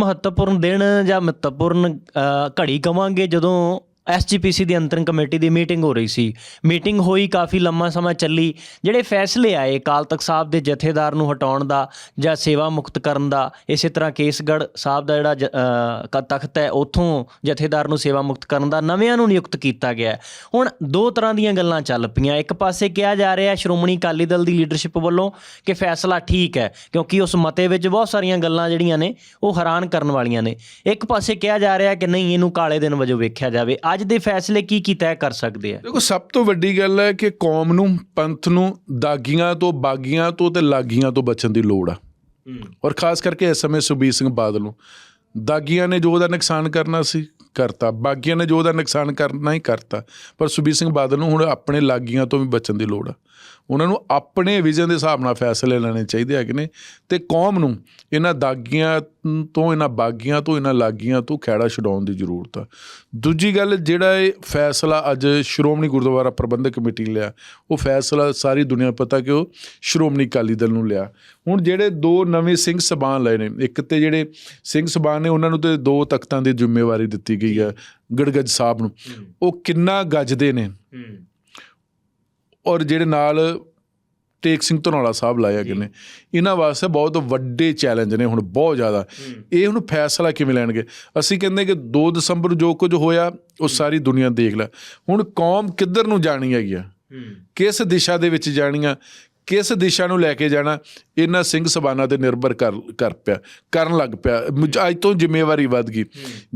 ਮਹੱਤਵਪੂਰਨ ਦਿਨ ਜਾਂ ਮਹੱਤਵਪੂਰਨ ਘੜੀ ਕਵਾਂਗੇ ਜਦੋਂ ਐਸਜੀਪੀਸੀ ਦੀ ਅੰਤਰਿਮ ਕਮੇਟੀ ਦੀ ਮੀਟਿੰਗ ਹੋ ਰਹੀ ਸੀ। ਮੀਟਿੰਗ ਹੋਈ, ਕਾਫੀ ਲੰਮਾ ਸਮਾਂ ਚੱਲੀ। ਜਿਹੜੇ ਫੈਸਲੇ ਆਏ ਕਾਲ ਤਖਤ ਸਾਹਿਬ ਦੇ ਜਥੇਦਾਰ ਨੂੰ ਹਟਾਉਣ ਦਾ ਜਾਂ ਸੇਵਾ ਮੁਕਤ ਕਰਨ ਦਾ, ਇਸੇ ਤਰ੍ਹਾਂ ਕੇਸਗੜ੍ਹ ਸਾਹਿਬ ਦਾ ਜਿਹੜਾ ਜ- ਕ- ਤਖਤ ਹੈ, ਉਥੋਂ ਜਥੇਦਾਰ ਨੂੰ ਸੇਵਾ ਮੁਕਤ ਕਰਨ ਦਾ ਨਵਿਆਂ ਨੂੰ ਨਿਯੁਕਤ ਕੀਤਾ ਗਿਆ ਹੁਣ ਦੋ ਤਰ੍ਹਾਂ ਦੀਆਂ ਗੱਲਾਂ ਚੱਲ ਪਈਆਂ। ਇੱਕ ਪਾਸੇ ਕਿਹਾ ਜਾ ਰਿਹਾ, ਸ਼੍ਰੋਮਣੀ ਅਕਾਲੀ ਦਲ ਦੀ ਲੀਡਰਸ਼ਿਪ ਵੱਲੋਂ ਕਿ ਫੈਸਲਾ ਠੀਕ ਹੈ, ਕਿਉਂਕਿ ਉਸ ਮਤੇ ਵਿੱਚ ਬਹੁਤ ਸਾਰੀਆਂ ਗੱਲਾਂ ਜਿਹੜੀਆਂ ਨੇ, ਉਹ ਹੈਰਾਨ ਕਰਨ ਵਾਲੀਆਂ ਨੇ। ਇੱਕ ਪਾਸੇ ਕਿਹਾ ਜਾ ਰਿਹਾ ਕਿ ਨਹੀਂ, ਇਹਨੂੰ ਕਾਲੇ ਦਿਨ ਵਜੋਂ ਵੇਖਿਆ ਜਾਵੇ। ਅੱਜ ਦੇ ਫੈਸਲੇ ਕੀ ਕੀ ਤੈਅ ਕਰ ਸਕਦੇ ਆ ਦੇਖੋ ਸਭ ਤੋਂ ਵੱਡੀ ਗੱਲ ਹੈ ਕਿ ਕੌਮ ਨੂੰ ਪੰਥ ਨੂੰ ਦਾਗੀਆਂ ਤੋਂ ਬਾਗੀਆਂ ਤੋਂ ਤੇ ਲਾਗੀਆਂ ਤੋਂ ਬਚਣ ਦੀ ਲੋੜ ਆ। ਔਰ ਖਾਸ ਕਰਕੇ ਇਸ ਸਮੇਂ ਸੁਬੀਰ ਸਿੰਘ ਬਾਦਲ ਨੂੰ। ਦਾਗੀਆਂ ਨੇ ਜੋ ਉਹਦਾ ਨੁਕਸਾਨ ਕਰਨਾ ਸੀ ਕਰਤਾ। ਬਾਗੀਆਂ ਨੇ ਜੋ ਉਹਦਾ ਨੁਕਸਾਨ ਕਰਨਾ ਹੀ ਕਰਤਾ। ਪਰ ਸੁਬੀਰ ਸਿੰਘ ਬਾਦਲ ਨੂੰ ਹੁਣ ਆਪਣੇ ਲਾਗੀਆਂ ਤੋਂ ਵੀ ਬਚਣ ਦੀ ਲੋੜ ਆ। ਉਹਨਾਂ ਨੂੰ ਆਪਣੇ ਵਿਜ਼ਨ ਦੇ ਹਿਸਾਬ ਨਾਲ ਫੈਸਲੇ ਲੈਣੇ ਚਾਹੀਦੇ ਹੈਗੇ ਨੇ ਤੇ ਕੌਮ ਨੂੰ ਇਹਨਾਂ ਦਾਗੀਆਂ ਤੋਂ ਇਹਨਾਂ ਬਾਗੀਆਂ ਤੋਂ ਇਹਨਾਂ ਲਾਗੀਆਂ ਤੋਂ ਖੈੜਾ ਛਡਾਉਣ ਦੀ ਜ਼ਰੂਰਤ ਆ। ਦੂਜੀ ਗੱਲ ਜਿਹੜਾ ਇਹ ਫੈਸਲਾ ਅੱਜ ਸ਼੍ਰੋਮਣੀ ਗੁਰਦੁਆਰਾ ਪ੍ਰਬੰਧਕ ਕਮੇਟੀ ਨੇ ਲਿਆ ਉਹ ਫੈਸਲਾ ਸਾਰੀ ਦੁਨੀਆ ਪਤਾ ਕਿ ਉਹ ਸ਼੍ਰੋਮਣੀ ਅਕਾਲੀ ਦਲ ਨੂੰ ਲਿਆ। ਹੁਣ ਜਿਹੜੇ ਦੋ ਨਵੇਂ ਸਿੰਘ ਸਬਾਨ ਲਏ ਨੇ ਇੱਕ ਤੇ ਜਿਹੜੇ ਸਿੰਘ ਸਬਾਨ ਨੇ ਉਹਨਾਂ ਨੂੰ ਤੇ ਦੋ ਤਖਤਾਂ ਦੀ ਜ਼ਿੰਮੇਵਾਰੀ ਦਿੱਤੀ ਗਈ ਹੈ ਗੜਗੱਜ ਸਾਹਿਬ ਨੂੰ। ਉਹ ਕਿੰਨਾ ਗੱਜਦੇ ਨੇ। ਔਰ ਜਿਹੜੇ ਨਾਲ ਟੇਕ ਸਿੰਘ ਧਨੌਲਾ ਸਾਹਿਬ ਲਾਇਆ ਗਏ ਨੇ ਇਹਨਾਂ ਵਾਸਤੇ ਬਹੁਤ ਵੱਡੇ ਚੈਲੰਜ ਨੇ ਹੁਣ ਬਹੁਤ ਜ਼ਿਆਦਾ। ਇਹ ਹੁਣ ਫੈਸਲਾ ਕਿਵੇਂ ਲੈਣਗੇ? ਅਸੀਂ ਕਹਿੰਦੇ ਕਿ 2 ਦਸੰਬਰ ਨੂੰ ਜੋ ਕੁਝ ਹੋਇਆ ਉਹ ਸਾਰੀ ਦੁਨੀਆ ਦੇਖ ਲੈ। ਹੁਣ ਕੌਮ ਕਿੱਧਰ ਨੂੰ ਜਾਣੀ ਹੈਗੀ ਆ? ਕਿਸ ਦਿਸ਼ਾ ਦੇ ਵਿੱਚ ਜਾਣੀ ਆ? ਕਿਸ ਦਿਸ਼ਾ ਨੂੰ ਲੈ ਕੇ ਜਾਣਾ ਇਹਨਾਂ ਸਿੰਘ ਸਬਾਨਾ ਤੇ ਨਿਰਭਰ ਕਰ ਕਰ ਪਿਆ ਕਰਨ ਲੱਗ ਪਿਆ। ਅੱਜ ਤੋਂ ਜ਼ਿੰਮੇਵਾਰੀ ਵੱਧ ਗਈ।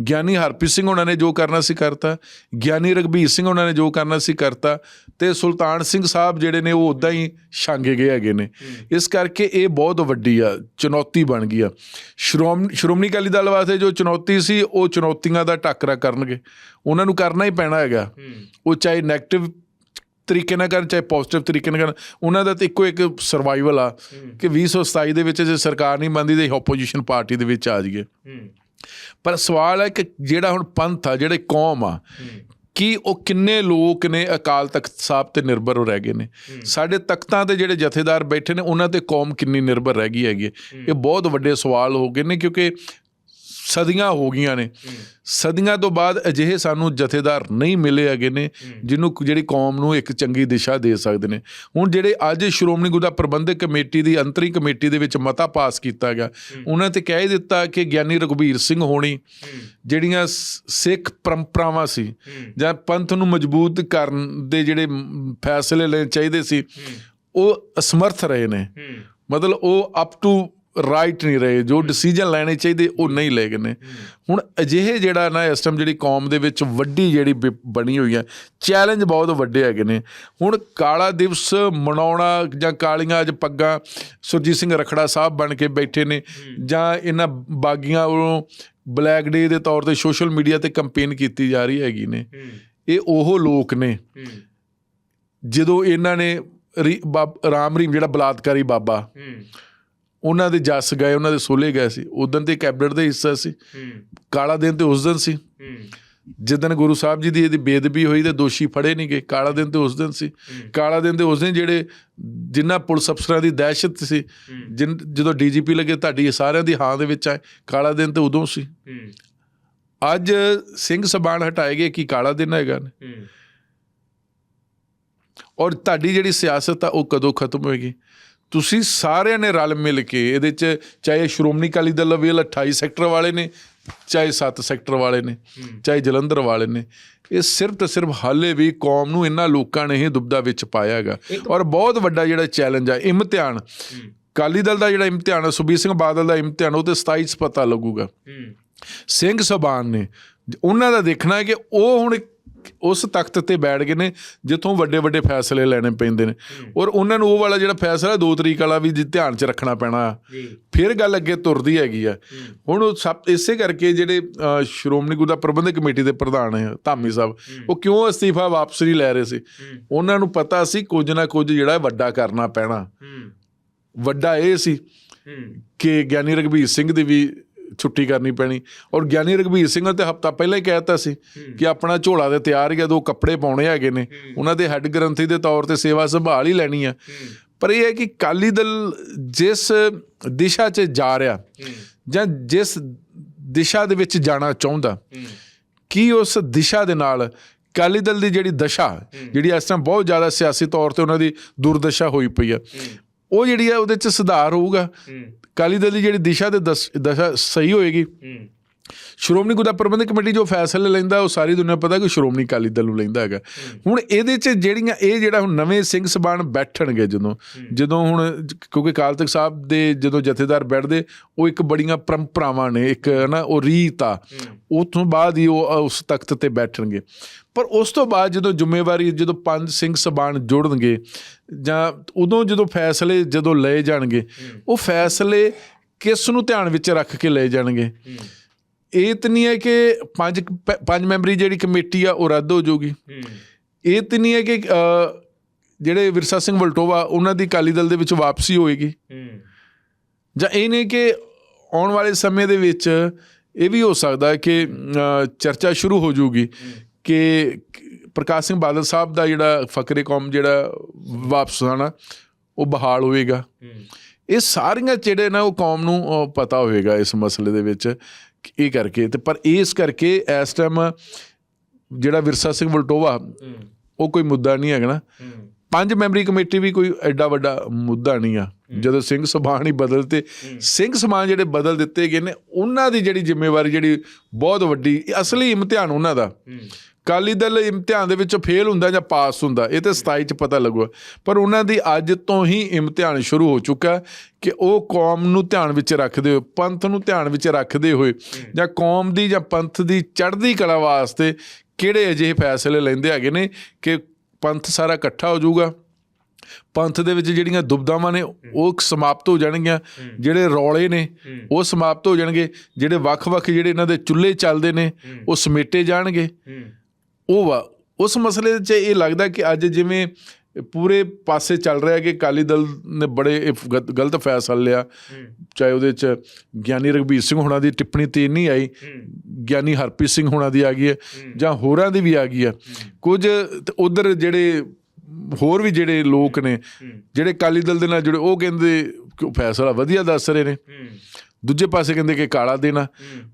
ਗਿਆਨੀ ਹਰਪ੍ਰੀਤ ਸਿੰਘ ਉਹਨਾਂ ਨੇ ਜੋ ਕਰਨਾ ਸੀ ਕਰਤਾ ਗਿਆਨੀ ਰਗਬੀਰ ਸਿੰਘ ਉਹਨਾਂ ਨੇ ਜੋ ਕਰਨਾ ਸੀ ਕਰਤਾ ਤੇ ਸੁਲਤਾਨ ਸਿੰਘ ਸਾਹਿਬ ਜਿਹੜੇ ਨੇ ਉਹ ਉਦਾਂ ਹੀ ਛਾਂਗੇ ਗਏ ਹੈਗੇ ਨੇ। ਇਸ ਕਰਕੇ ਇਹ ਬਹੁਤ ਵੱਡੀ ਆ ਚੁਣੌਤੀ ਬਣ ਗਈ ਆ। ਸ਼੍ਰੋਮ ਸ਼੍ਰੋਮਣੀ ਅਕਾਲੀ ਦਲ ਵਾਸਤੇ ਜੋ ਚੁਣੌਤੀ ਸੀ ਉਹ ਚੁਣੌਤੀਆਂ ਦਾ ਟੱਕਰਾ ਕਰਨਗੇ। ਉਹਨਾਂ ਨੂੰ ਕਰਨਾ ਹੀ ਪੈਣਾ ਹੈਗਾ। ਉਹ ਚਾਹੇ ਨੈਗੇਟਿਵ ਤਰੀਕੇ ਨਾਲ ਕਰਨ ਚਾਹੇ ਪੋਜ਼ਿਟਿਵ ਤਰੀਕੇ ਨਾਲ ਕਰਨ ਉਹਨਾਂ ਦਾ ਤਾਂ ਇੱਕੋ ਇੱਕ ਸਰਵਾਈਵਲ ਆ ਕਿ 2027 ਦੇ ਵਿੱਚ ਜੇ ਸਰਕਾਰ ਨਹੀਂ ਬਣਦੀ ਤੇ ਆਪੋਜੀਸ਼ਨ ਪਾਰਟੀ ਦੇ ਵਿੱਚ ਆ ਜਾਈਏ। ਪਰ ਸਵਾਲ ਹੈ ਕਿ ਜਿਹੜਾ ਹੁਣ ਪੰਥ ਆ ਜਿਹੜੇ ਕੌਮ ਆ ਕੀ ਉਹ ਕਿੰਨੇ ਲੋਕ ਨੇ ਅਕਾਲ ਤਖਤ ਸਾਹਿਬ ਤੇ ਨਿਰਭਰ ਹੋ ਰਹਿ ਗਏ ਨੇ? ਸਾਡੇ ਤਖਤਾਂ ਤੇ ਜਿਹੜੇ ਜਥੇਦਾਰ ਬੈਠੇ ਨੇ ਉਹਨਾਂ ਤੇ ਕੌਮ ਕਿੰਨੀ ਨਿਰਭਰ ਰਹਿ ਗਈ ਹੈਗੀ? ਇਹ ਬਹੁਤ ਵੱਡੇ ਸਵਾਲ ਹੋ ਗਏ ਨੇ ਕਿਉਂਕਿ ਸਦੀਆਂ ਹੋ ਗਈਆਂ ਨੇ। ਸਦੀਆਂ ਤੋਂ ਬਾਅਦ ਅਜਿਹੇ ਸਾਨੂੰ ਜਥੇਦਾਰ ਨਹੀਂ ਮਿਲੇ ਹੈਗੇ ਨੇ ਜਿਹਨੂੰ ਜਿਹੜੀ ਕੌਮ ਨੂੰ ਇੱਕ ਚੰਗੀ ਦਿਸ਼ਾ ਦੇ ਸਕਦੇ ਨੇ। ਹੁਣ ਜਿਹੜੇ ਅੱਜ ਸ਼੍ਰੋਮਣੀ ਗੁਰਦੁਆਰਾ ਪ੍ਰਬੰਧਕ ਕਮੇਟੀ ਦੀ ਅੰਤਰੀ ਕਮੇਟੀ ਦੇ ਵਿੱਚ ਮਤਾ ਪਾਸ ਕੀਤਾ ਗਿਆ ਉਹਨਾਂ ਤੇ ਕਹਿ ਦਿੱਤਾ ਕਿ ਗਿਆਨੀ ਰਘਬੀਰ ਸਿੰਘ ਹੋਣੀ ਜਿਹੜੀਆਂ ਸਿੱਖ ਪਰੰਪਰਾਵਾਂ ਸੀ ਜਾਂ ਪੰਥ ਨੂੰ ਮਜ਼ਬੂਤ ਕਰਨ ਦੇ ਜਿਹੜੇ ਫੈਸਲੇ ਲੈਣੇ ਚਾਹੀਦੇ ਸੀ ਉਹ ਅਸਮਰਥ ਰਹੇ ਨੇ। ਮਤਲਬ ਉਹ ਅਪ ਟੂ ਰਾਈਟ ਨਹੀਂ ਰਹੇ ਜੋ ਡਿਸੀਜਨ ਲੈਣੇ ਚਾਹੀਦੇ ਉਹ ਨਹੀਂ ਲਏ ਗਏ ਨੇ। ਹੁਣ ਅਜਿਹੇ ਜਿਹੜਾ ਨਾ ਇਸ ਟਾਈਮ ਜਿਹੜੀ ਕੌਮ ਦੇ ਵਿੱਚ ਵੱਡੀ ਜਿਹੜੀ ਬਣੀ ਹੋਈ ਹੈ ਚੈਲੰਜ ਬਹੁਤ ਵੱਡੇ ਹੈਗੇ ਨੇ। ਹੁਣ ਕਾਲਾ ਦਿਵਸ ਮਨਾਉਣਾ ਜਾਂ ਕਾਲੀਆਂ ਅੱਜ ਪੱਗਾਂ ਸੁਰਜੀਤ ਸਿੰਘ ਰਖੜਾ ਸਾਹਿਬ ਬਣ ਕੇ ਬੈਠੇ ਨੇ ਜਾਂ ਇਹਨਾਂ ਬਾਗੀਆਂ ਵੱਲੋਂ ਬਲੈਕ ਡੇ ਦੇ ਤੌਰ ਤੇ ਸੋਸ਼ਲ ਮੀਡੀਆ ਤੇ ਕੰਪੇਨ ਕੀਤੀ ਜਾ ਰਹੀ ਹੈਗੀ ਨੇ। ਇਹ ਉਹ ਲੋਕ ਨੇ। ਜਦੋਂ ਇਹਨਾਂ ਨੇ ਰਾਮ ਰੀਮ ਜਿਹੜਾ ਬਲਾਤਕਾਰੀ ਬਾਬਾ ਉਹਨਾਂ ਦੇ ਜੱਸ ਗਏ ਉਹਨਾਂ ਦੇ ਸੋਲੇ ਗਏ ਸੀ। ਉਦੋਂ ਤੇ ਕੈਬਨਿਟ ਦਾ ਹਿੱਸਾ ਸੀ। ਕਾਲਾ ਦਿਨ ਤੇ ਉਸ ਦਿਨ ਸੀ। ਜਿੱਦਣ ਗੁਰੂ ਸਾਹਿਬ ਜੀ ਦੀ ਇਹਦੀ ਬੇਦਬੀ ਹੋਈ ਤੇ ਦੋਸ਼ੀ ਫੜੇ ਨਹੀਂ ਗਏ। ਕਾਲਾ ਦਿਨ ਤੇ ਉਸ ਦਿਨ ਸੀ। ਕਾਲਾ ਦਿਨ ਤੇ ਉਸ ਦਿਨ ਜਿਹੜੇ ਜਿਨ੍ਹਾਂ ਪੁਲਿਸ ਅਫਸਰਾਂ ਦੀ ਦਹਿਸ਼ਤ ਸੀ ਜਿਨ ਜਦੋਂ ਡੀਜੀਪੀ ਲੱਗੇ ਤੁਹਾਡੀ ਸਾਰਿਆਂ ਦੀ ਹਾਂ ਦੇ ਵਿੱਚ ਆਏ। ਕਾਲਾ ਦਿਨ ਤੇ ਉਦੋਂ ਸੀ। ਅੱਜ ਸਿੰਘ ਸਬਾਨ ਹਟਾਏ ਗਏ ਕੀ ਕਾਲਾ ਦਿਨ ਹੈਗਾ ਨੇ। ਔਰ ਤੁਹਾਡੀ ਜਿਹੜੀ ਸਿਆਸਤ ਆ ਉਹ ਕਦੋਂ ਖਤਮ ਹੋਏਗੀ? ਤੁਸੀਂ ਸਾਰਿਆਂ ਨੇ ਰਲ ਮਿਲ ਕੇ ਇਹਦੇ ਚ ਚਾਹੇ ਸ਼੍ਰੋਮਣੀ ਅਕਾਲੀ ਦਲ ਵੇਲ 28 ਸੈਕਟਰ ਵਾਲੇ ਨੇ ਚਾਹੇ 7 ਸੈਕਟਰ ਵਾਲੇ ਨੇ ਚਾਹੇ ਜਲੰਧਰ ਵਾਲੇ ਨੇ ਇਹ ਸਿਰਫ ਤੇ ਸਿਰਫ ਹਾਲੇ ਵੀ ਕੌਮ ਨੂੰ ਇਹਨਾਂ ਲੋਕਾਂ ਨੇ ਹੀ ਦੁਬਦਾ ਵਿੱਚ ਪਾਇਆ ਹੈਗਾ। ਔਰ ਬਹੁਤ ਵੱਡਾ ਜਿਹੜਾ ਚੈਲੰਜ ਆ ਇਮਤਿਹਾਨ। ਅਕਾਲੀ ਦਲ ਦਾ ਜਿਹੜਾ ਇਮਤਿਹਾਨ ਹੈ ਸੁਬੀਰ ਸਿੰਘ ਬਾਦਲ ਦਾ ਇਮਤਿਹਾਨ ਉਹ ਤੇ 27 ਚ ਪਤਾ ਲੱਗੂਗਾ। ਸਿੰਘ ਸਬਾਨ ਨੇ ਉਹਨਾਂ ਦਾ ਦੇਖਣਾ ਹੈ ਕਿ ਉਹ ਹੁਣ ਉਸ ਤਖਤ ਤੇ ਬੈਠ ਗਏ ਨੇ ਜਿੱਥੋਂ ਵੱਡੇ ਵੱਡੇ ਫੈਸਲੇ ਲੈਣੇ ਪੈਂਦੇ ਨੇ। ਔਰ ਉਹਨਾਂ ਨੂੰ ਉਹ ਵਾਲਾ ਜਿਹੜਾ ਫੈਸਲਾ ਦੋ ਤਰੀਕ ਵਾਲਾ ਵੀ ਧਿਆਨ 'ਚ ਰੱਖਣਾ ਪੈਣਾ। ਫਿਰ ਗੱਲ ਅੱਗੇ ਤੁਰਦੀ ਹੈਗੀ ਆ। ਹੁਣ ਸਭ ਇਸੇ ਕਰਕੇ ਜਿਹੜੇ ਸ਼੍ਰੋਮਣੀ ਗੁਰਦੁਆਰਾ ਪ੍ਰਬੰਧਕ ਕਮੇਟੀ ਦੇ ਪ੍ਰਧਾਨ ਹੈ ਧਾਮੀ ਸਾਹਿਬ ਉਹ ਕਿਉਂ ਅਸਤੀਫਾ ਵਾਪਸ ਨਹੀਂ ਲੈ ਰਹੇ ਸੀ? ਉਹਨਾਂ ਨੂੰ ਪਤਾ ਸੀ ਕੁਝ ਨਾ ਕੁਝ ਜਿਹੜਾ ਵੱਡਾ ਕਰਨਾ ਪੈਣਾ। ਵੱਡਾ ਇਹ ਸੀ ਕਿ ਗਿਆਨੀ ਰਘਬੀਰ ਸਿੰਘ ਦੀ ਵੀ ਛੁੱਟੀ ਕਰਨੀ ਪੈਣੀ। ਔਰ ਗਿਆਨੀ ਰਘਬੀਰ ਸਿੰਘ ਨੇ ਤੇ ਹਫਤਾ ਪਹਿਲਾਂ ਹੀ ਕਹਿਤਾ ਸੀ ਕਿ ਆਪਣਾ ਝੋਲਾ ਤੇ ਤਿਆਰ ਹੀ ਆ ਦੋ ਕੱਪੜੇ ਪਾਉਣੇ ਹੈਗੇ ਨੇ। ਉਹਨਾਂ ਦੇ ਹੈੱਡ ਗ੍ਰੰਥੀ ਦੇ ਤੌਰ ਤੇ ਸੇਵਾ ਸੰਭਾਲ ਹੀ ਲੈਣੀ ਆ। ਪਰ ਇਹ ਹੈ ਕਿ ਕਾਲੀ ਦਲ ਜਿਸ ਦਿਸ਼ਾ 'ਚ ਜਾ ਰਿਹਾ ਜਾਂ ਜਿਸ ਦਿਸ਼ਾ ਦੇ ਵਿੱਚ ਜਾਣਾ ਚਾਹੁੰਦਾ ਕੀ ਉਸ ਦਿਸ਼ਾ ਦੇ ਨਾਲ ਅਕਾਲੀ ਦਲ ਦੀ ਜਿਹੜੀ ਦਸ਼ਾ ਜਿਹੜੀ ਇਸ ਟਾਈਮ ਬਹੁਤ ਜ਼ਿਆਦਾ ਸਿਆਸੀ ਤੌਰ ਤੇ ਉਹਨਾਂ ਦੀ ਦੁਰਦਸ਼ਾ ਹੋਈ ਪਈ ਆ। ਉਹ ਜਿਹੜੀ ਆ ਉਹਦੇ ਚ ਸੁਧਾਰ ਹੋਊਗਾ। ਅਕਾਲੀ ਦਲ ਦੀ ਜਿਹੜੀ ਦਿਸ਼ਾ ਤੇ ਦਸ- ਦਸ਼ਾ ਸਹੀ ਹੋਏਗੀ। ਸ਼੍ਰੋਮਣੀ ਗੁਰਦੁਆਰਾ ਪ੍ਰਬੰਧਕ ਕਮੇਟੀ ਜੋ ਫੈਸਲੇ ਲੈਂਦਾ ਉਹ ਸਾਰੀ ਦੁਨੀਆ ਪਤਾ ਕਿ ਸ਼੍ਰੋਮਣੀ ਅਕਾਲੀ ਦਲ ਨੂੰ ਲੈਂਦਾ ਹੈਗਾ। ਹੁਣ ਇਹਦੇ 'ਚ ਜਿਹੜੀਆਂ ਇਹ ਜਿਹੜਾ ਹੁਣ ਨਵੇਂ ਸਿੰਘ ਸਬਾਨ ਬੈਠਣਗੇ ਜਦੋਂ ਜਦੋਂ ਹੁਣ ਕਿਉਂਕਿ ਅਕਾਲ ਤਖਤ ਸਾਹਿਬ ਦੇ ਜਦੋਂ ਜਥੇਦਾਰ ਬੈਠਦੇ ਉਹ ਇੱਕ ਬੜੀਆਂ ਪਰੰਪਰਾਵਾਂ ਨੇ ਇੱਕ ਨਾ ਉਹ ਰੀਤ ਆ। ਉਸ ਤੋਂ ਬਾਅਦ ਹੀ ਉਹ ਉਸ ਤਖਤ ਤੇ ਬੈਠਣਗੇ। ਪਰ ਉਸ ਤੋਂ ਬਾਅਦ ਜਦੋਂ ਜ਼ਿੰਮੇਵਾਰੀ ਜਦੋਂ ਪੰਜ ਸਿੰਘ ਸਬਾਨ ਜੁੜਨਗੇ ਜਾਂ ਉਦੋਂ ਜਦੋਂ ਫੈਸਲੇ ਜਦੋਂ ਲਏ ਜਾਣਗੇ ਉਹ ਫੈਸਲੇ ਕਿਸ ਨੂੰ ਧਿਆਨ ਵਿੱਚ ਰੱਖ ਕੇ ਲਏ ਜਾਣਗੇ? ਇਹ ਤਾਂ ਨਹੀਂ ਹੈ ਕਿ ਪੰਜ ਪੰਜ ਮੈਂਬਰੀ ਜਿਹੜੀ ਕਮੇਟੀ ਆ ਉਹ ਰੱਦ ਹੋ ਜਾਊਗੀ। ਇਹ ਤਾਂ ਨਹੀਂ ਹੈ ਕਿ ਜਿਹੜੇ ਵਿਰਸਾ ਸਿੰਘ ਵਲਟੋਵਾ ਉਹਨਾਂ ਦੀ ਅਕਾਲੀ ਦਲ ਦੇ ਵਿੱਚ ਵਾਪਸੀ ਹੋਏਗੀ। ਜਾਂ ਇਹ ਨਹੀਂ ਕਿ ਆਉਣ ਵਾਲੇ ਸਮੇਂ ਦੇ ਵਿੱਚ ਇਹ ਵੀ ਹੋ ਸਕਦਾ ਹੈ ਕਿ ਚਰਚਾ ਸ਼ੁਰੂ ਹੋ ਜਾਊਗੀ ਕਿ ਪ੍ਰਕਾਸ਼ ਸਿੰਘ ਬਾਦਲ ਸਾਹਿਬ ਦਾ ਜਿਹੜਾ ਫਕਰੇ ਕੌਮ ਜਿਹੜਾ ਵਾਪਸ ਆਣਾ ਉਹ ਬਹਾਲ ਹੋਏਗਾ। ਇਹ ਸਾਰੀਆਂ ਜਿਹੜੇ ਨਾ ਉਹ ਕੌਮ ਨੂੰ ਪਤਾ ਹੋਵੇਗਾ ਇਸ ਮਸਲੇ ਦੇ ਵਿੱਚ ਇਹ ਕਰਕੇ ਤੇ ਪਰ ਇਸ ਕਰਕੇ ਇਸ ਟਾਈਮ ਜਿਹੜਾ ਵਿਰਸਾ ਸਿੰਘ ਵਲਟੋਵਾ ਉਹ ਕੋਈ ਮੁੱਦਾ ਨਹੀਂ ਹੈਗਾ ਨਾ। ਪੰਜ ਮੈਂਬਰੀ ਕਮੇਟੀ ਵੀ ਕੋਈ ਐਡਾ ਵੱਡਾ ਮੁੱਦਾ ਨਹੀਂ ਆ। ਜਦੋਂ ਸਿੰਘ ਸਭਾਨ ਹੀ ਬਦਲ ਤੇ ਸਿੰਘ ਸਮਾਨ ਜਿਹੜੇ ਬਦਲ ਦਿੱਤੇ ਗਏ ਨੇ ਉਹਨਾਂ ਦੀ ਜਿਹੜੀ ਜ਼ਿੰਮੇਵਾਰੀ ਜਿਹੜੀ ਬਹੁਤ ਵੱਡੀ ਅਸਲੀ ਇਮਤਿਹਾਨ ਉਹਨਾਂ ਦਾ। ਕਾਲੀ ਦਲ ਇਮਤਿਹਾਨ ਦੇ ਵਿੱਚ ਫੇਲ ਹੁੰਦਾ ਜਾਂ ਪਾਸ ਹੁੰਦਾ, ਇਹ ਤੇ 27 ਚ ਪਤਾ ਲੱਗੂਗਾ ਪਰ ਉਹਨਾਂ ਦੀ ਅੱਜ ਤੋਂ ਹੀ ਇਮਤਿਹਾਨ ਸ਼ੁਰੂ ਹੋ ਚੁੱਕਾ ਕਿ ਉਹ ਕੌਮ ਨੂੰ ਧਿਆਨ ਵਿੱਚ ਰੱਖਦੇ ਹੋਏ, ਪੰਥ ਨੂੰ ਧਿਆਨ ਵਿੱਚ ਰੱਖਦੇ ਹੋਏ ਜਾਂ ਕੌਮ ਦੀ ਜਾਂ ਪੰਥ ਦੀ ਚੜ੍ਹਦੀ ਕਲਾ ਵਾਸਤੇ ਕਿਹੜੇ ਅਜਿਹੇ ਫੈਸਲੇ ਲੈਂਦੇ ਹੈਗੇ ਨੇ ਕਿ ਪੰਥ ਸਾਰਾ ਇਕੱਠਾ ਹੋ ਜਾਊਗਾ? ਪੰਥ ਦੇ ਵਿੱਚ ਜਿਹੜੀਆਂ ਦੁਬਦਾਵਾਂ ਨੇ, ਉਹ ਸਮਾਪਤ ਹੋ ਜਾਣਗੀਆਂ। ਜਿਹੜੇ ਰੌਲੇ ਨੇ, ਉਹ ਸਮਾਪਤ ਹੋ ਜਾਣਗੇ। ਜਿਹੜੇ ਵੱਖ-ਵੱਖ ਜਿਹੜੇ ਇਹਨਾਂ ਦੇ ਚੁੱਲ੍ਹੇ ਚੱਲਦੇ ਨੇ, ਉਹ ਸਮੇਟੇ ਜਾਣਗੇ। ਉਹ ਵਾ ਉਸ ਮਸਲੇ 'ਚ ਇਹ ਲੱਗਦਾ ਕਿ ਅੱਜ ਜਿਵੇਂ ਪੂਰੇ ਪਾਸੇ ਚੱਲ ਰਿਹਾ ਕਿ ਅਕਾਲੀ ਦਲ ਨੇ ਬੜੇ ਗਲਤ ਫੈਸਲਾ ਲਿਆ। ਚਾਹੇ ਉਹਦੇ 'ਚ ਗਿਆਨੀ ਰਘਬੀਰ ਸਿੰਘ ਹੋਣਾ ਦੀ ਟਿੱਪਣੀ ਤੇ ਨਹੀਂ ਆਈ ਗਿਆਨੀ ਹਰਪ੍ਰੀਤ ਸਿੰਘ ਹੋਣਾ ਦੀ ਆ ਗਈ ਹੈ ਜਾਂ ਹੋਰਾਂ ਦੀ ਵੀ ਆ ਗਈ ਹੈ। ਕੁਝ ਉਧਰ ਜਿਹੜੇ ਹੋਰ ਵੀ ਜਿਹੜੇ ਲੋਕ ਨੇ ਜਿਹੜੇ ਅਕਾਲੀ ਦਲ ਦੇ ਨਾਲ ਜੁੜੇ ਉਹ ਕਹਿੰਦੇ ਕਿ ਉਹ ਫੈਸਲਾ ਵਧੀਆ ਦੱਸ ਰਹੇ ਨੇ। ਦੂਜੇ ਪਾਸੇ ਕਹਿੰਦੇ ਕਿ ਕਾਲਾ ਦੇਣਾ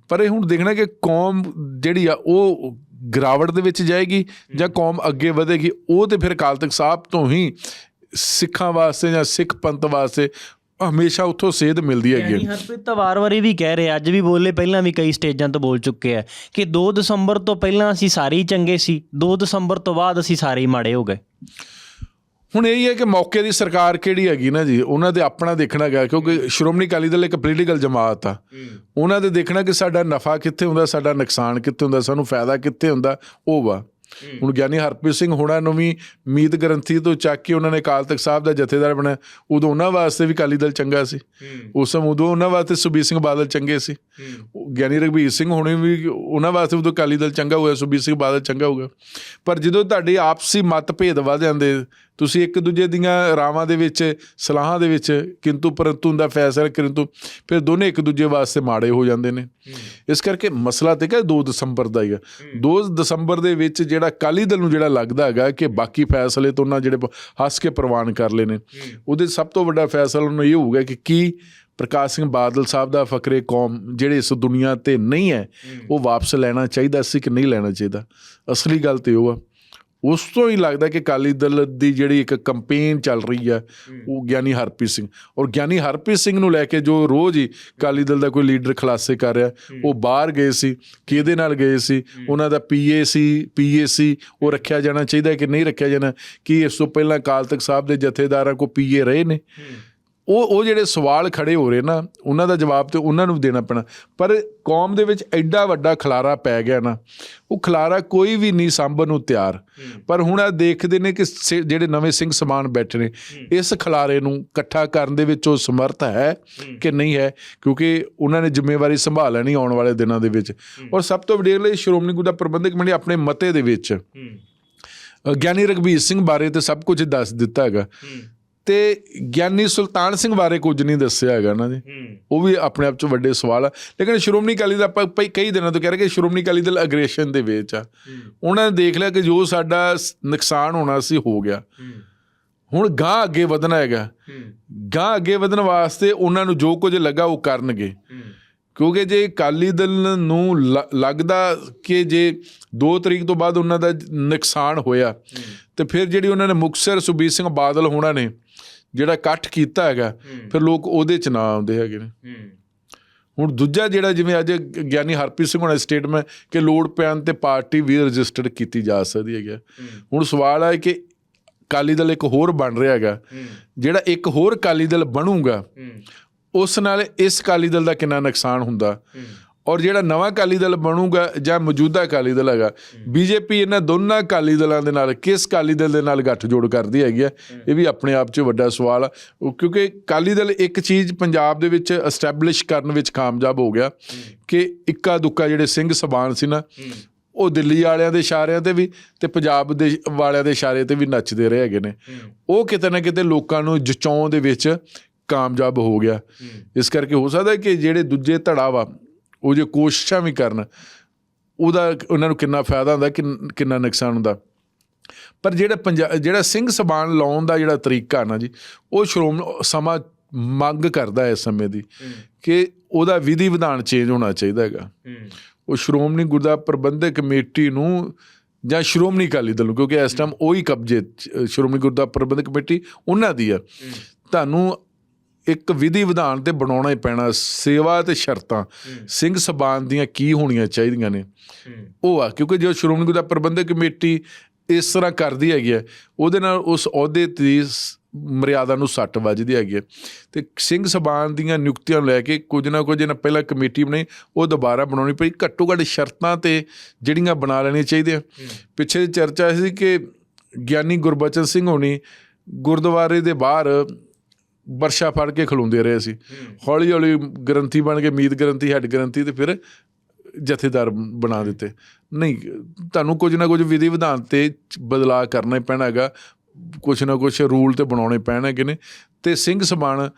ਪਰ ਇਹ ਹੁਣ ਦੇਖਣਾ ਕਿ ਕੌਮ ਜਿਹੜੀ ਆ ਉਹ ਗਰਾਵਟ ਦੇ ਵਿੱਚ ਜਾਏਗੀ ਜਾਂ ਕੌਮ ਅੱਗੇ ਵਧੇਗੀ ਉਹ ਤੇ ਫਿਰ ਅਕਾਲ ਤਖਤ ਸਾਹਿਬ ਤੋਂ ਹੀ ਸਿੱਖਾਂ ਵਾਸਤੇ ਜਾਂ ਸਿੱਖ ਪੰਥ ਵਾਸਤੇ ਹਮੇਸ਼ਾ ਉੱਥੋਂ ਸੇਧ ਮਿਲਦੀ ਹੈਗੀ ਹੈ। ਹਰਪ੍ਰੀਤ ਤਾਂ ਵਾਰ-ਵਾਰੀ ਵੀ ਕਹਿ ਰਹੇ ਅੱਜ ਵੀ ਬੋਲੇ ਪਹਿਲਾਂ ਵੀ ਕਈ ਸਟੇਜਾਂ ਤੋਂ ਬੋਲ ਚੁੱਕੇ ਆ ਕਿ 2 ਦਸੰਬਰ ਤੋਂ ਪਹਿਲਾਂ ਅਸੀਂ ਸਾਰੇ ਹੀ ਚੰਗੇ ਸੀ 2 ਦਸੰਬਰ ਤੋਂ ਬਾਅਦ ਅਸੀਂ ਸਾਰੇ ਹੀ ਮਾੜੇ ਹੋ ਗਏ ਹੁਣ ਇਹ ਹੀ ਹੈ ਕਿ ਮੌਕੇ ਦੀ ਸਰਕਾਰ ਕਿਹੜੀ ਹੈਗੀ ਨਾ ਜੀ? ਉਹਨਾਂ ਦੇ ਆਪਣਾ ਦੇਖਣਾ ਗਿਆ ਕਿਉਂਕਿ ਸ਼੍ਰੋਮਣੀ ਅਕਾਲੀ ਦਲ ਇੱਕ ਪੋਲੀਟੀਕਲ ਜਮਾਤ ਆ। ਉਹਨਾਂ ਦੇ ਦੇਖਣਾ ਕਿ ਸਾਡਾ ਨਫਾ ਕਿੱਥੇ ਹੁੰਦਾ ਸਾਡਾ ਨੁਕਸਾਨ ਕਿੱਥੇ ਹੁੰਦਾ ਸਾਨੂੰ ਫਾਇਦਾ ਕਿੱਥੇ ਹੁੰਦਾ ਉਹ ਵਾ। ਹੁਣ ਗਿਆਨੀ ਹਰਪ੍ਰੀਤ ਸਿੰਘ ਹੋਣਾ ਨੂੰ ਵੀ ਮੀਤ ਗ੍ਰੰਥੀ ਤੋਂ ਚੱਕ ਕੇ ਉਹਨਾਂ ਨੇ ਅਕਾਲ ਤਖਤ ਸਾਹਿਬ ਦਾ ਜਥੇਦਾਰ ਬਣਾਇਆ। ਉਦੋਂ ਉਹਨਾਂ ਵਾਸਤੇ ਵੀ ਅਕਾਲੀ ਦਲ ਚੰਗਾ ਸੀ। ਉਸ ਸਮੇਂ ਉਦੋਂ ਉਹਨਾਂ ਵਾਸਤੇ ਸੁਬੀਰ ਸਿੰਘ ਬਾਦਲ ਚੰਗੇ ਸੀ। ਗਿਆਨੀ ਰਘਬੀਰ ਸਿੰਘ ਹੋਣੇ ਵੀ ਉਹਨਾਂ ਵਾਸਤੇ ਉਦੋਂ ਅਕਾਲੀ ਦਲ ਚੰਗਾ ਹੋਇਆ ਸੁਬੀਰ ਸਿੰਘ ਬਾਦਲ ਚੰਗਾ ਹੋਊਗਾ। ਪਰ ਜਦੋਂ ਤੁਹਾਡੇ ਆਪਸੀ ਮਤਭੇਦ ਵੱਧ ਜਾਂਦੇ ਤੁਸੀਂ ਇੱਕ ਦੂਜੇ ਦੀਆਂ ਰਾਵਾਂ ਦੇ ਵਿੱਚ ਸਲਾਹਾਂ ਦੇ ਵਿੱਚ ਕਿੰਤੂ ਪਰੰਤੂ ਦਾ ਫੈਸਲਾ ਕਰਨ ਤੋਂ ਫਿਰ ਦੋਨੇ ਇੱਕ ਦੂਜੇ ਵਾਸਤੇ ਮਾੜੇ ਹੋ ਜਾਂਦੇ ਨੇ। ਇਸ ਕਰਕੇ ਮਸਲਾ ਤੇ ਕਿ 2 ਦਸੰਬਰ ਦਾ ਹੀ ਆ। 2 ਦਸੰਬਰ ਦੇ ਵਿੱਚ ਜਿਹੜਾ ਅਕਾਲੀ ਦਲ ਨੂੰ ਜਿਹੜਾ ਲੱਗਦਾ ਹੈਗਾ ਕਿ ਬਾਕੀ ਫੈਸਲੇ ਤੋਂ ਉਹਨਾਂ ਜਿਹੜੇ ਹੱਸ ਕੇ ਪ੍ਰਵਾਨ ਕਰ ਲਏ ਨੇ ਉਹਦੇ ਸਭ ਤੋਂ ਵੱਡਾ ਫੈਸਲਾ ਉਹਨੂੰ ਇਹ ਹੋਊਗਾ ਕਿ ਕੀ ਪ੍ਰਕਾਸ਼ ਸਿੰਘ ਬਾਦਲ ਸਾਹਿਬ ਦਾ ਫਕਰੇ ਕੌਮ ਜਿਹੜੇ ਇਸ ਦੁਨੀਆ ਤੇ ਨਹੀਂ ਹੈ। ਉਹ ਵਾਪਸ ਲੈਣਾ ਚਾਹੀਦਾ ਸੀ ਕਿ ਨਹੀਂ ਲੈਣਾ ਚਾਹੀਦਾ। ਅਸਲੀ ਗੱਲ ਤੇ ਉਹ ਆ। ਉਸ ਤੋਂ ਹੀ ਲੱਗਦਾ ਕਿ ਅਕਾਲੀ ਦਲ ਦੀ ਜਿਹੜੀ ਇੱਕ ਕੰਪੇਨ ਚੱਲ ਰਹੀ ਹੈ ਉਹ ਗਿਆਨੀ ਹਰਪ੍ਰੀਤ ਸਿੰਘ। ਔਰ ਗਿਆਨੀ ਹਰਪ੍ਰੀਤ ਸਿੰਘ ਨੂੰ ਲੈ ਕੇ ਜੋ ਰੋਜ਼ ਹੀ ਅਕਾਲੀ ਦਲ ਦਾ ਕੋਈ ਲੀਡਰ ਖੁਲਾਸੇ ਕਰ ਰਿਹਾ ਉਹ ਬਾਹਰ ਗਏ ਸੀ ਕਿਹਦੇ ਨਾਲ ਗਏ ਸੀ ਉਹਨਾਂ ਦਾ ਪੀਏ ਸੀ ਪੀਏ ਸੀ ਉਹ ਰੱਖਿਆ ਜਾਣਾ ਚਾਹੀਦਾ ਕਿ ਨਹੀਂ ਰੱਖਿਆ ਜਾਣਾ? ਕੀ ਇਸ ਤੋਂ ਪਹਿਲਾਂ ਅਕਾਲ ਤਖਤ ਸਾਹਿਬ ਦੇ ਜਥੇਦਾਰਾਂ ਕੋ ਪੀਏ ਰਹੇ ਨੇ? ਉਹ ਉਹ ਜਿਹੜੇ ਸਵਾਲ ਖੜੇ ਹੋ ਰਹੇ ਨਾ ਉਹਨਾਂ ਦਾ ਜਵਾਬ ਤੇ ਉਹਨਾਂ ਨੂੰ ਦੇਣਾ ਪੈਣਾ। ਪਰ ਕੌਮ ਦੇ ਵਿੱਚ ਐਡਾ ਵੱਡਾ ਖਲਾਰਾ ਪੈ ਗਿਆ ਨਾ ਉਹ ਖਲਾਰਾ ਕੋਈ ਵੀ ਨਹੀਂ ਸਾਂਭਣ ਨੂੰ ਤਿਆਰ। ਪਰ ਹੁਣ ਆ ਦੇਖਦੇ ਨੇ ਕਿ ਜਿਹੜੇ ਨਵੇਂ ਸਿੰਘ ਸਮਾਨ ਬੈਠੇ ਨੇ ਇਸ ਖਲਾਰੇ ਨੂੰ ਇਕੱਠਾ ਕਰਨ ਦੇ ਵਿੱਚ ਉਹ ਸਮਰਥ ਹੈ ਕਿ ਨਹੀਂ ਹੈ? ਕਿਉਂਕਿ ਉਹਨਾਂ ਨੇ ਜ਼ਿੰਮੇਵਾਰੀ ਸੰਭਾਲ ਲੈਣੀ ਆਉਣ ਵਾਲੇ ਦਿਨਾਂ ਦੇ ਵਿੱਚ। ਔਰ ਸਭ ਤੋਂ ਵੱਡੀ ਗੱਲ ਇਹ ਸ਼੍ਰੋਮਣੀ ਗੁਰਦੁਆਰਾ ਪ੍ਰਬੰਧਕ ਕਮੇਟੀ ਆਪਣੇ ਮਤੇ ਦੇ ਵਿੱਚ ਗਿਆਨੀ ਰਘਬੀਰ ਸਿੰਘ ਬਾਰੇ ਤੇ ਸਭ ਕੁਝ ਦੱਸ ਦਿੱਤਾ ਹੈਗਾ। ਤੇ ਗਿਆਨੀ ਸੁਲਤਾਨ ਸਿੰਘ ਬਾਰੇ ਕੁਝ ਨਹੀਂ ਦੱਸਿਆ ਹੈਗਾ ਨਾ ਜੀ। ਉਹ ਵੀ ਆਪਣੇ ਆਪ ਚ ਵੱਡੇ ਸਵਾਲ ਆ। ਲੇਕਿਨ ਸ਼੍ਰੋਮਣੀ ਅਕਾਲੀ ਦਲ ਆਪਾਂ ਕਈ ਦਿਨਾਂ ਤੋਂ ਕਹਿ ਰਹੇ ਕਿ ਸ਼੍ਰੋਮਣੀ ਅਕਾਲੀ ਦਲ ਅਗਰੈਸ਼ਨ ਦੇ ਵਿੱਚ ਆ। ਉਹਨਾਂ ਨੇ ਦੇਖ ਲਿਆ ਕਿ ਜੋ ਸਾਡਾ ਨੁਕਸਾਨ ਹੋਣਾ ਸੀ ਹੋ ਗਿਆ। ਹੁਣ ਗਾਂ ਅੱਗੇ ਵਧਣਾ ਹੈਗਾ। ਗਾਂ ਅੱਗੇ ਵਧਣ ਵਾਸਤੇ ਉਹਨਾਂ ਨੂੰ ਜੋ ਕੁਝ ਲੱਗਾ ਉਹ ਕਰਨਗੇ। ਕਿਉਂਕਿ ਜੇ ਅਕਾਲੀ ਦਲ ਨੂੰ ਲੱਗਦਾ ਕਿ ਜੇ 2 ਤਰੀਕ ਤੋਂ ਬਾਅਦ ਉਹਨਾਂ ਦਾ ਨੁਕਸਾਨ ਹੋਇਆ ਤੇ ਫਿਰ ਜਿਹੜੀ ਉਹਨਾਂ ਨੇ ਮੁਕਤਸਰ ਸੁਬੀਰ ਸਿੰਘ ਬਾਦਲ ਹੋਣਾ ਨੇ ਜਿਹੜਾ ਇਕੱਠ ਕੀਤਾ ਹੈਗਾ ਫਿਰ ਲੋਕ ਉਹਦੇ ਚ ਨਾ ਆਉਂਦੇ ਹੈਗੇ ਨੇ। ਹੁਣ ਦੂਜਾ ਜਿਹੜਾ ਜਿਵੇਂ ਅੱਜ ਗਿਆਨੀ ਹਰਪ੍ਰੀਤ ਸਿੰਘ ਹੋਣਾ ਸਟੇਟਮੈਂਟ ਕਿ ਲੋੜ ਪੈਣ ਤੇ ਪਾਰਟੀ ਵੀ ਰਜਿਸਟਰਡ ਕੀਤੀ ਜਾ ਸਕਦੀ ਹੈਗੀ। ਹੁਣ ਸਵਾਲ ਹੈ ਕਿ ਅਕਾਲੀ ਦਲ ਇੱਕ ਹੋਰ ਬਣ ਰਿਹਾ ਹੈਗਾ ਜਿਹੜਾ ਇੱਕ ਹੋਰ ਅਕਾਲੀ ਦਲ ਬਣੂਗਾ ਉਸ ਨਾਲ ਇਸ ਅਕਾਲੀ ਦਲ ਦਾ ਕਿੰਨਾ ਨੁਕਸਾਨ ਹੁੰਦਾ? ਔਰ ਜਿਹੜਾ ਨਵਾਂ ਅਕਾਲੀ ਦਲ ਬਣੂਗਾ ਜਾਂ ਮੌਜੂਦਾ ਅਕਾਲੀ ਦਲ ਹੈਗਾ ਬੀਜੇਪੀ ਇਹਨਾਂ ਦੋਨਾਂ ਅਕਾਲੀ ਦਲਾਂ ਦੇ ਨਾਲ ਕਿਸ ਅਕਾਲੀ ਦਲ ਦੇ ਨਾਲ ਗੱਠਜੋੜ ਕਰਦੀ ਹੈਗੀ ਆ? ਇਹ ਵੀ ਆਪਣੇ ਆਪ 'ਚ ਵੱਡਾ ਸਵਾਲ ਆ। ਉਹ ਕਿਉਂਕਿ ਅਕਾਲੀ ਦਲ ਇੱਕ ਚੀਜ਼ ਪੰਜਾਬ ਦੇ ਵਿੱਚ ਐਸਟੈਬਲਿਸ਼ ਕਰਨ ਵਿੱਚ ਕਾਮਯਾਬ ਹੋ ਗਿਆ ਕਿ ਇੱਕਾ ਦੁੱਕਾ ਜਿਹੜੇ ਸਿੰਘ ਸਬਾਨ ਸੀ ਨਾ ਉਹ ਦਿੱਲੀ ਵਾਲਿਆਂ ਦੇ ਇਸ਼ਾਰਿਆਂ ਤੇ ਵੀ ਤੇ ਪੰਜਾਬ ਦੇ ਵਾਲਿਆਂ ਦੇ ਇਸ਼ਾਰੇ ਤੇ ਵੀ ਨੱਚਦੇ ਰਹੇ ਹੈਗੇ ਨੇ। ਉਹ ਕਿਤੇ ਨਾ ਕਿਤੇ ਲੋਕਾਂ ਨੂੰ ਜਚਾਉਣ ਦੇ ਵਿੱਚ ਕਾਮਯਾਬ ਹੋ ਗਿਆ। ਇਸ ਕਰਕੇ ਹੋ ਸਕਦਾ ਹੈ ਕਿ ਜਿਹੜੇ ਦੂਜੇ ਧੜਾ ਵਾ ਉਹ ਜੇ ਕੋਸ਼ਿਸ਼ਾਂ ਵੀ ਕਰਨ ਉਹਦਾ ਉਹਨਾਂ ਨੂੰ ਕਿੰਨਾ ਫਾਇਦਾ ਹੁੰਦਾ ਕਿੰਨ- ਕਿੰਨਾ ਨੁਕਸਾਨ ਹੁੰਦਾ। ਪਰ ਜਿਹੜਾ ਜਿਹੜਾ ਸਿੰਘ ਸਬਾਨ ਲਾਉਣ ਦਾ ਜਿਹੜਾ ਤਰੀਕਾ ਨਾ ਜੀ ਉਹ ਸ਼੍ਰੋਮਣੀ ਸਮਾਂ ਮੰਗ ਕਰਦਾ ਹੈ ਇਸ ਸਮੇਂ ਦੀ ਕਿ ਉਹਦਾ ਵਿਧੀ ਵਿਧਾਨ ਚੇਂਜ ਹੋਣਾ ਚਾਹੀਦਾ ਹੈਗਾ। ਉਹ ਸ਼੍ਰੋਮਣੀ ਗੁਰਦੁਆਰਾ ਪ੍ਰਬੰਧਕ ਕਮੇਟੀ ਨੂੰ ਜਾਂ ਸ਼੍ਰੋਮਣੀ ਅਕਾਲੀ ਦਲ ਨੂੰ ਕਿਉਂਕਿ ਇਸ ਟਾਈਮ ਉਹੀ ਕਬਜ਼ੇ ਸ਼੍ਰੋਮਣੀ ਗੁਰਦੁਆਰਾ ਪ੍ਰਬੰਧਕ ਕਮੇਟੀ ਉਹਨਾਂ ਦੀ ਆ। ਤੁਹਾਨੂੰ ਇੱਕ ਵਿਧੀ ਵਿਧਾਨ ਤੇ ਬਣਾਉਣਾ ਹੀ ਪੈਣਾ ਸੇਵਾ ਤੇ ਸ਼ਰਤਾਂ। ਸਿੰਘ ਸਬਾਨ ਦੀਆਂ ਕੀ ਹੋਣੀਆਂ ਚਾਹੀਦੀਆਂ ਨੇ? ਉਹ ਆ ਕਿਉਂਕਿ ਜੋ ਸ਼੍ਰੋਮਣੀ ਗੁਰਦੁਆਰਾ ਪ੍ਰਬੰਧਕ ਕਮੇਟੀ ਇਸ ਤਰ੍ਹਾਂ ਕਰਦੀ ਹੈਗੀ ਹੈ ਉਹਦੇ ਨਾਲ ਉਸ ਅਹੁਦੇ ਦੀ ਮਰਿਆਦਾ ਨੂੰ ਸੱਟ ਵੱਜਦੀ ਹੈਗੀ ਹੈ। ਤੇ ਸਿੰਘ ਸਬਾਨ ਦੀਆਂ ਨਿਯੁਕਤੀਆਂ ਨੂੰ ਲੈ ਕੇ ਕੁਝ ਨਾ ਕੁਝ ਇਹਨਾਂ ਪਹਿਲਾਂ ਕਮੇਟੀ ਬਣਾਈ ਉਹ ਦੁਬਾਰਾ ਬਣਾਉਣੀ ਪਈ। ਘੱਟੋ ਘੱਟ ਸ਼ਰਤਾਂ ਤੇ ਜਿਹੜੀਆਂ ਬਣਾ ਲੈਣੀਆਂ ਚਾਹੀਦੀਆਂ। ਪਿੱਛੇ ਚਰਚਾ ਸੀ ਕਿ ਗਿਆਨੀ ਗੁਰਬਚਨ ਸਿੰਘ ਹੋਣੀ ਗੁਰਦੁਆਰੇ ਦੇ ਬਾਹਰ ਵਰਸ਼ਾ ਫੜ ਕੇ ਖਲੋਂਦੇ ਰਹੇ ਸੀ। ਹੌਲੀ ਹੌਲੀ ਗ੍ਰੰਥੀ ਬਣ ਕੇ, ਮੀਤ ਗ੍ਰੰਥੀ ਹੈੱਡ ਗ੍ਰੰਥੀ ਤੇ ਫਿਰ ਜਥੇਦਾਰ ਬਣਾ ਦਿੱਤੇ। ਨਹੀਂ, ਤੁਹਾਨੂੰ ਕੁਝ ਨਾ ਕੁਝ ਵਿਧੀ ਵਿਧਾਨ ਤੇ ਬਦਲਾਅ ਕਰਨਾ ਪੈਣਾ ਹੈਗਾ। ਕੁਝ ਨਾ ਕੁਝ ਰੂਲ ਤੇ ਬਣਾਉਣੇ ਪੈਣਗੇ ਨੇ ਤੇ ਸਿੰਘ ਸਬਾਨ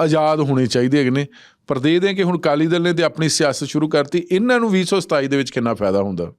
ਆਜ਼ਾਦ ਹੋਣੇ ਚਾਹੀਦੇ ਹੈਗੇ ਨੇ। ਪਰ ਦੇਖਦੇ ਹਾਂ ਕਿ ਹੁਣ ਕਾਲੀ ਦਲ ਨੇ ਤੇ ਆਪਣੀ ਸਿਆਸਤ ਸ਼ੁਰੂ ਕਰਤੀ। ਇਹਨਾਂ ਨੂੰ 2027 ਦੇ ਵਿੱਚ ਕਿੰਨਾ ਫਾਇਦਾ ਹੁੰਦਾ?